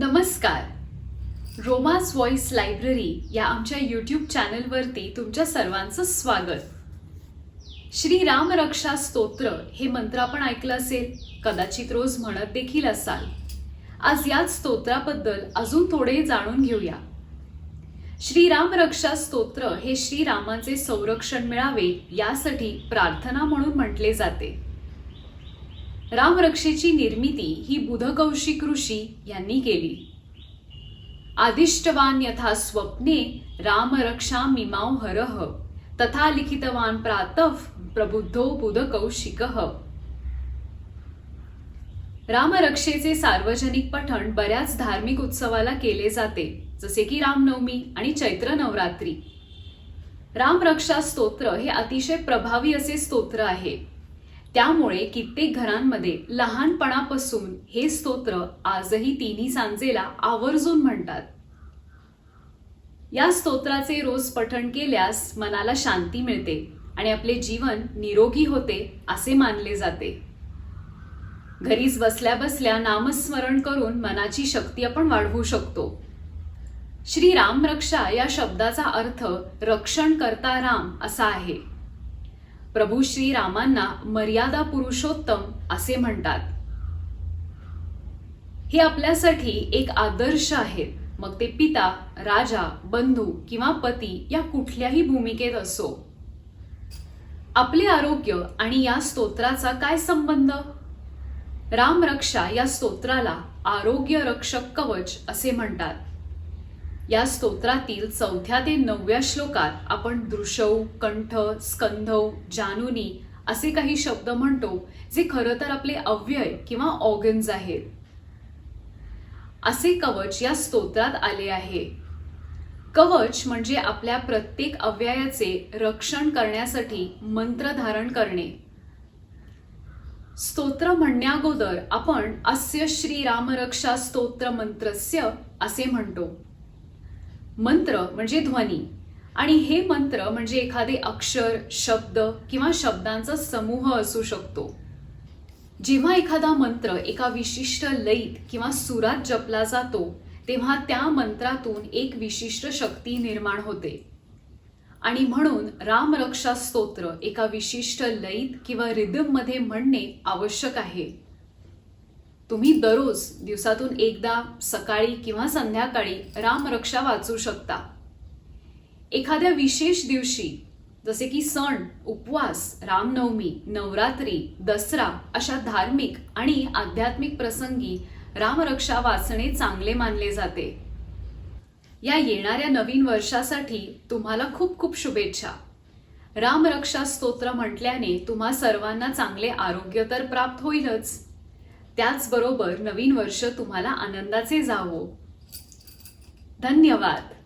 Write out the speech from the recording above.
नमस्कार. रोमास voice library या आमच्या यूट्यूब चॅनलवरती तुमच्या सर्वांचं स्वागत. श्री राम रक्षा स्तोत्र हे मंत्र आपण ऐकलं असेल कदाचित रोज म्हणत देखील असाल. आज याच स्तोत्राबद्दल अजून थोडे जाणून घेऊया. श्रीराम रक्षा स्तोत्र हे श्रीरामाचे संरक्षण मिळावे यासाठी प्रार्थना म्हणून म्हटले जाते. रामरक्षेची निर्मिती ही बुधकौशिक ऋषी यांनी केली. आदिष्टवान यथा स्वप्ने रामरक्षा मिमाव हरह तथा लिखितवान प्रातफ प्रबुद्धो बुधकौशिक. रामरक्षेचे सार्वजनिक पठण बऱ्याच धार्मिक उत्सवाला केले जाते जसे की रामनवमी आणि चैत्र नवरात्री. रामरक्षा स्तोत्र हे अतिशय प्रभावी असे स्तोत्र आहे. त्यामुळे कित्येक घरांमध्ये लहानपणापासून हे स्तोत्र आजही तिन्ही सांजेला आवर्जून म्हणतात. या स्तोत्राचे रोज पठण केल्यास मनाला शांती मिळते आणि आपले जीवन निरोगी होते असे मानले जाते. घरीच बसल्या बसल्या नामस्मरण करून मनाची शक्ती आपण वाढवू शकतो. श्री राम रक्षा या शब्दाचा अर्थ रक्षण करता राम असा आहे. प्रभू श्री रामांना मर्यादा पुरुषोत्तम असे म्हणतात. हे आपल्यासाठी एक आदर्श आहेत मग ते पिता राजा बंधू किंवा पती या कुठल्याही भूमिकेत असो. आपले आरोग्य आणि या स्तोत्राचा काय संबंध? रामरक्षा या स्तोत्राला आरोग्य रक्षक कवच असे म्हणतात. या स्तोत्रातील चौथ्या ते नवव्या श्लोकात आपण दृशौ कंठ स्कंधव जानुनी असे काही शब्द म्हणतो जे खरं तर आपले अव्यय किंवा ऑर्गन्स आहेत. असे कवच या स्तोत्रात आले आहे. कवच म्हणजे आपल्या प्रत्येक अव्ययाचे रक्षण करण्यासाठी मंत्र धारण करणे. स्तोत्र म्हणण्याअगोदर आपण अस्य श्रीरामरक्षा स्तोत्र मंत्रस्य असे म्हणतो. मंत्र म्हणजे ध्वनी. आणि हे मंत्र म्हणजे एखादे अक्षर शब्द किंवा शब्दांचा समूह असू शकतो. जेव्हा एखादा मंत्र एका विशिष्ट लयीत किंवा सुरात जपला जातो तेव्हा त्या मंत्रातून एक विशिष्ट शक्ती निर्माण होते. आणि म्हणून रामरक्षा स्तोत्र एका विशिष्ट लयीत किंवा रिदममध्ये म्हणणे आवश्यक आहे. तुम्ही दररोज दिवसातून एकदा सकाळी किंवा संध्याकाळी रामरक्षा वाचू शकता. एखाद्या विशेष दिवशी जसे की सण उपवास रामनवमी नवरात्री दसरा अशा धार्मिक आणि आध्यात्मिक प्रसंगी रामरक्षा वाचणे चांगले मानले जाते. या येणाऱ्या नवीन वर्षासाठी तुम्हाला खूप खूप शुभेच्छा. रामरक्षा स्तोत्र म्हटल्याने तुम्हा सर्वांना चांगले आरोग्य तर प्राप्त होईलच. त्याचबरोबर नवीन वर्ष तुम्हाला आनंदाचे जावो. धन्यवाद.